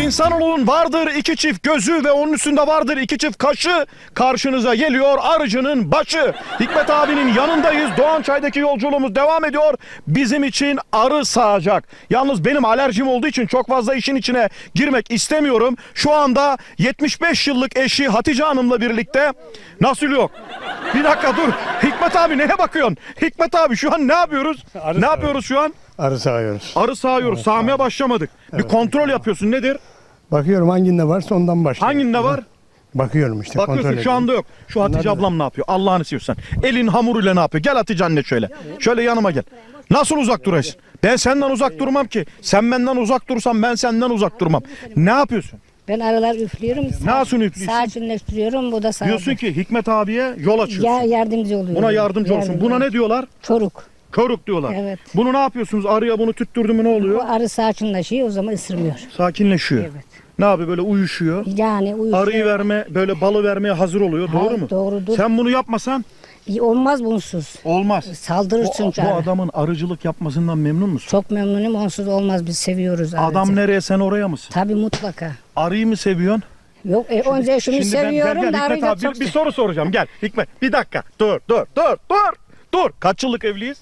İnsanoğlunun vardır iki çift gözü ve onun üstünde vardır iki çift kaşı. Karşınıza geliyor arıcının başı. Hikmet abinin yanındayız. Doğan Çay'daki yolculuğumuz devam ediyor. Bizim için arı sağacak. Yalnız benim alerjim olduğu için çok fazla işin içine girmek istemiyorum. Şu anda 75 yıllık eşi Hatice Hanım'la birlikte nasıl yok? Bir dakika dur. Hikmet abi neye bakıyorsun? Hikmet abi şu an ne yapıyoruz? Arı ne yapıyoruz şu an? Arı sağıyoruz. Arı sağıyoruz. Sağmaya başlamadık. Bir kontrol yapıyorsun. Nedir? Bakıyorum hanginde varsa ondan başlıyorum. Hanginde var? Bakıyorum işte kontrol Bakıyorsun şu ediyorum. anda yok. Şu Hatice Bunlar da- ablam ne yapıyor? Allah'ını seviyorsan. Elin hamuruyla ne yapıyor? Gel Hatice anne şöyle. Şöyle yanıma gel. Nasıl uzak durayım? Ben senden uzak durmam ki. Sen benden uzak dursan ben senden uzak durmam. Ne yapıyorsun? Ben aralar üflüyorum. Nasıl üflüyorsun? Sakinleştiriyorum. Bu da sağ Diyorsun ki Hikmet abiye yol açıyorsun. Ya yardımcı oluyor. Buna yardımcı olsun. Buna ne diyorlar? Çoruk. Körük diyorlar. Evet. Bunu ne yapıyorsunuz? Arıya bunu tüttürdü mü ne Bu oluyor? arı sakinleşiyor o zaman ısırmıyor. Sakinleşiyor. Evet. Ne yapıyor? Böyle uyuşuyor. Yani uyuşuyor. Arıyı verme, böyle balı vermeye hazır oluyor. Ha, Doğru mu? doğrudur. Sen bunu yapmasan İyi Olmaz bunsuz. olmaz. Saldırır Bu, bu adamın arıcılık yapmasından memnun musun? Çok memnunum. Onsuz olmaz. Biz seviyoruz arıcı. Adam nereye sen oraya mısın? Tabii mutlaka. Arıyı mı seviyorsun? Yok e, önce şunu ben- seviyorum gel, da gel, arıyı Hikmet da abi, çok bir, bir soru soracağım gel Hikmet bir dakika dur dur dur dur dur kaç yıllık evliyiz?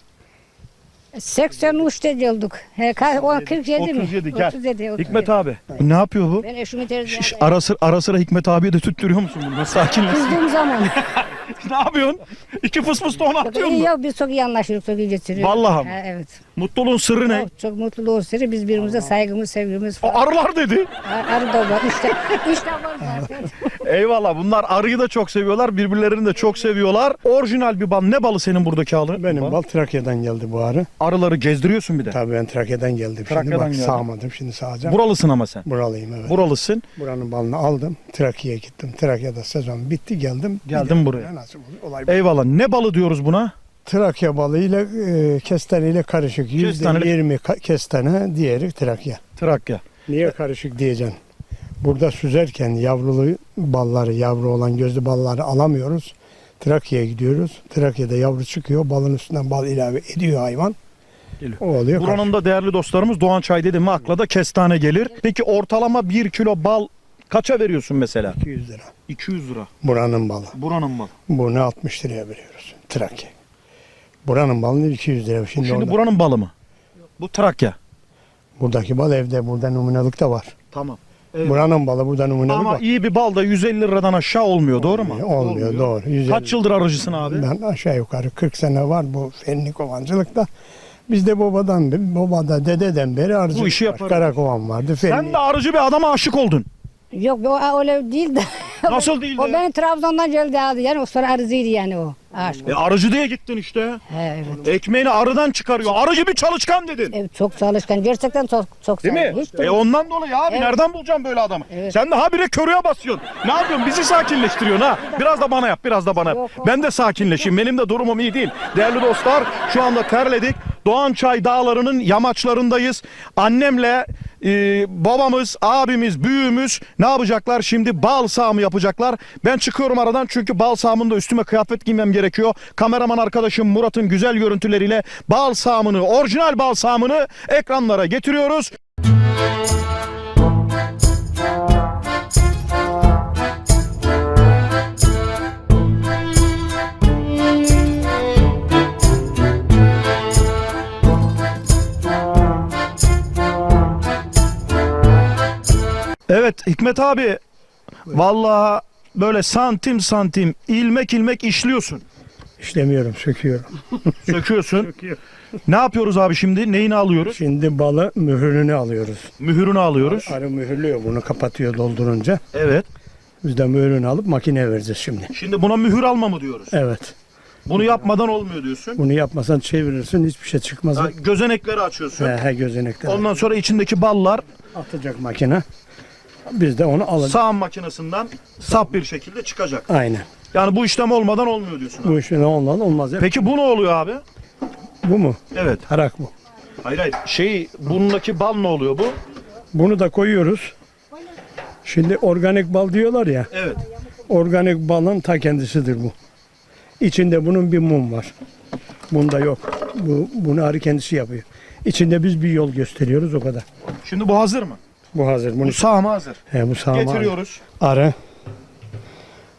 83'te yıldık. He, ka- o 47 mi? 37 gel 37, 37. Hikmet abi ne yapıyor bu? Ben eşimi tercih Şş, ara, sıra, ara sıra Hikmet abiye de tüttürüyor musun bunu? Sakinleşsin? Kızdığım zaman. ne yapıyorsun? İki fıs fıs da ona atıyor mu? yok biz çok iyi anlaşıyoruz, çok iyi geçiriyoruz. Vallahi mi? Ha, evet. Mutluluğun sırrı ne? Çok, çok mutlu olsun. Biz birbirimize saygımız, sevgimiz O falan. arılar dedi. Ar- Arı da var. İşte, işte var zaten. Eyvallah bunlar arıyı da çok seviyorlar birbirlerini de çok seviyorlar. Orijinal bir bal. Ne balı senin buradaki arı? Benim bal Trakya'dan geldi bu arı. Arıları gezdiriyorsun bir de. Tabii ben Trakya'dan geldim. Trakya'dan şimdi bak geldin. sağmadım şimdi sağacağım. Buralısın ama sen. Buralıyım evet. Buralısın. Buranın balını aldım. Trakya'ya gittim. Trakya'da sezon bitti geldim. Gidiyorum. buraya. Nasıl? Olay bu. Eyvallah. Ne balı diyoruz buna? Trakya balıyla e, kestaneyle karışık. Kestaneli- %20 ka- kestane, diğeri Trakya. Trakya. Niye karışık diyeceksin? Burada süzerken yavrulu balları, yavru olan gözlü balları alamıyoruz. Trakya'ya gidiyoruz. Trakya'da yavru çıkıyor. Balın üstünden bal ilave ediyor hayvan. Geliyor. O oluyor. Buranın da değerli dostlarımız Doğan Çay dedi mi akla da kestane gelir. Peki ortalama 1 kilo bal kaça veriyorsun mesela? karışık. 200 lira. 200 lira. Buranın balı. Buranın balı. Bunu 60 liraya veriyoruz. Trakya. Buranın balını 200 lira. Bu Şimdi, şimdi orada- buranın balı mı? Bu Trakya. buradaki bal evde. Burada numunelik de var. Tamam. Evet. Buranın balı burada numunelik Ama var. iyi bir bal da 150 liradan aşağı olmuyor doğru mu? Olmuyor, doğru. 150. Kaç yıldır arıcısın abi? Ben aşağı yukarı 40 sene var bu fenli kovancılıkta. Biz de babadan, babada, dededen beri arıcılık Bu işi var. yaparız. Karakovan vardı. Sen de arıcı bir adama aşık oldun. Yok o öyle değil de. Nasıl değil o de? beni Trabzon'dan geldi aldı. Yani o sonra arızıydı yani o. Ağaç. E, arıcı diye gittin işte. He, evet. Ekmeğini arıdan çıkarıyor. Arıcı bir çalışkan dedin. Evet, çok çalışkan. Gerçekten çok çok Değil mi? Hiç E ondan dolayı abi Evet. nereden bulacağım böyle adamı? Evet. Sen de habire körüye basıyorsun. Ne yapıyorsun? Bizi sakinleştiriyorsun ha. Biraz da bana yap, biraz da bana yap. Yok, yok. Ben de sakinleşeyim. Benim de durumum iyi değil. Değerli dostlar, şu anda terledik. Doğançay dağlarının yamaçlarındayız. Annemle e, babamız, abimiz, büyüğümüz ne yapacaklar? Şimdi bal sağımı yapacaklar. Ben çıkıyorum aradan çünkü bal sağımında üstüme kıyafet giymem gerekiyor. Kameraman arkadaşım Murat'ın güzel görüntüleriyle bal sağımını, orijinal bal sağımını ekranlara getiriyoruz. Evet Hikmet abi vallahi böyle santim santim ilmek ilmek işliyorsun. İşlemiyorum, söküyorum. Söküyorsun. ne yapıyoruz abi şimdi? Neyini alıyoruz? Şimdi balı mühürünü alıyoruz. Mühürünü alıyoruz. Arı mühürlüyor bunu kapatıyor doldurunca. Evet. Biz de mühürünü alıp makineye vereceğiz şimdi. Şimdi buna mühür alma mı diyoruz? Evet. Bunu yapmadan olmuyor diyorsun. Bunu yapmasan çevirirsin hiçbir şey çıkmaz. Ha, gözenekleri açıyorsun. He, he gözenekler. Ondan sonra içindeki ballar Atacak makine. Biz de onu alacağız. sağım makinesinden saf bir şekilde çıkacak. Aynen. Yani bu işlem olmadan olmuyor diyorsun. abi. Bu işin olmaz olmaz. Hep Peki bu ne oluyor abi? Bu mu? Evet. Tarak bu. Hayır hayır. Şey bundaki bal ne oluyor bu? Bunu da koyuyoruz. Şimdi organik bal diyorlar ya. Evet. Organik balın ta kendisidir bu. İçinde bunun bir mum var. Bunda yok. Bu bunu arı kendisi yapıyor. İçinde biz bir yol gösteriyoruz o kadar. Şimdi bu hazır mı? Bu hazır. Bunu Bu sağma hazır. He, bu sağma Getiriyoruz. arı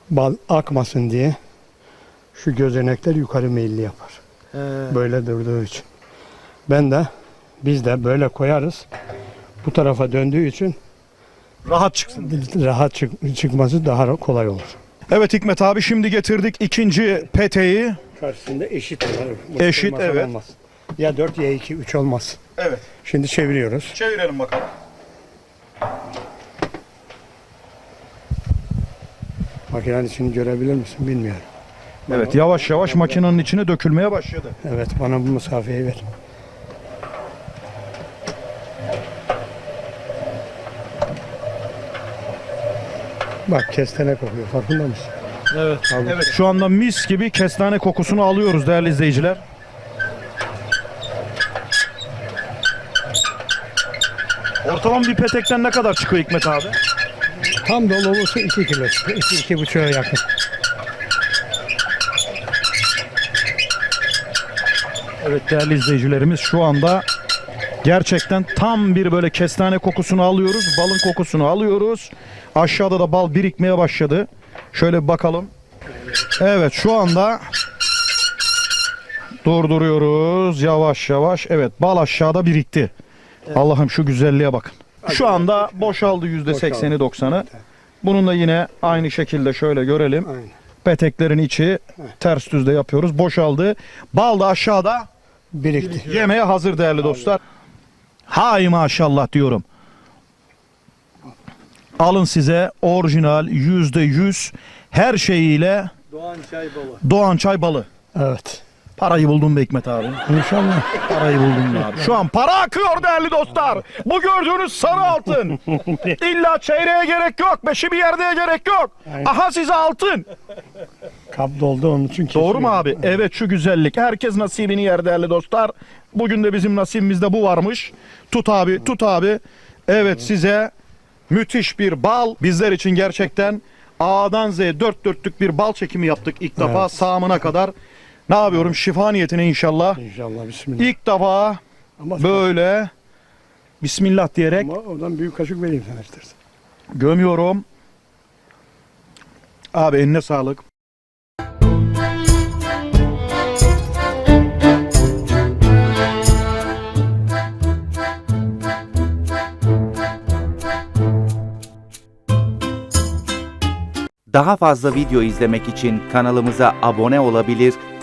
bal akmasın diye şu gözenekler yukarı meyilli yapar. Böyle durduğu için. Ben de biz de böyle koyarız. Bu tarafa döndüğü için Rahat çıksın. rahat çık- çıkması daha kolay olur. Evet Hikmet abi şimdi getirdik ikinci peteği. Karşısında eşit olur. Eşit, evet. Olmaz. Ya 4 ya 2 3 olmaz. Evet. Şimdi çeviriyoruz. Çevirelim bakalım. Makinenin içini görebilir misin bilmiyorum. Evet yavaş yavaş makinenin içine dökülmeye başladı. Evet bana bu mesafeyi ver. Bak kestane kokuyor farkında mısın? Evet. Abi. Evet şu anda mis gibi kestane kokusunu alıyoruz değerli izleyiciler. Ortalama bir petekten ne kadar çıkıyor Hikmet abi? Tam dolu olursa 2 kilo çıkıyor. 2 iki, buçuğa yakın. Evet değerli izleyicilerimiz şu anda gerçekten tam bir böyle kestane kokusunu alıyoruz. Balın kokusunu alıyoruz. Aşağıda da bal birikmeye başladı. Şöyle bir bakalım. Evet şu anda durduruyoruz yavaş yavaş. Evet bal aşağıda birikti. Allah'ım şu güzelliğe bakın. Şu anda boşaldı %80'i 90'ı. Bunun da yine aynı şekilde şöyle görelim. Aynen. Peteklerin içi ters düzde yapıyoruz. Boşaldı. Bal da aşağıda Birikti. Yemeğe hazır değerli dostlar. Hay maşallah diyorum. Alın size orijinal yüzde yüz her şeyiyle Doğan çay balı. Doğan çay balı. Evet. Parayı buldum be Hikmet abi. İnşallah. Parayı buldum be abi. Şu an para akıyor değerli dostlar. Bu gördüğünüz sarı altın. İlla çeyreğe gerek yok. Beşi bir yerde gerek yok. Aha size altın. Kap doldu onun için Doğru mu abi? Evet şu güzellik. Herkes nasibini yer değerli dostlar. Bugün de bizim nasibimizde bu varmış. Tut abi, tut abi. Evet size müthiş bir bal. Bizler için gerçekten A'dan Z'ye dört dörtlük bir bal çekimi yaptık ilk defa sağımına kadar. Ne yapıyorum? Şifa niyetine inşallah. İnşallah bismillah. İlk defa Ama, böyle Bismillah diyerek ama oradan büyük kaşık vereyim sana istersen. gömüyorum. Abi eline sağlık. Daha fazla video izlemek için kanalımıza abone olabilir,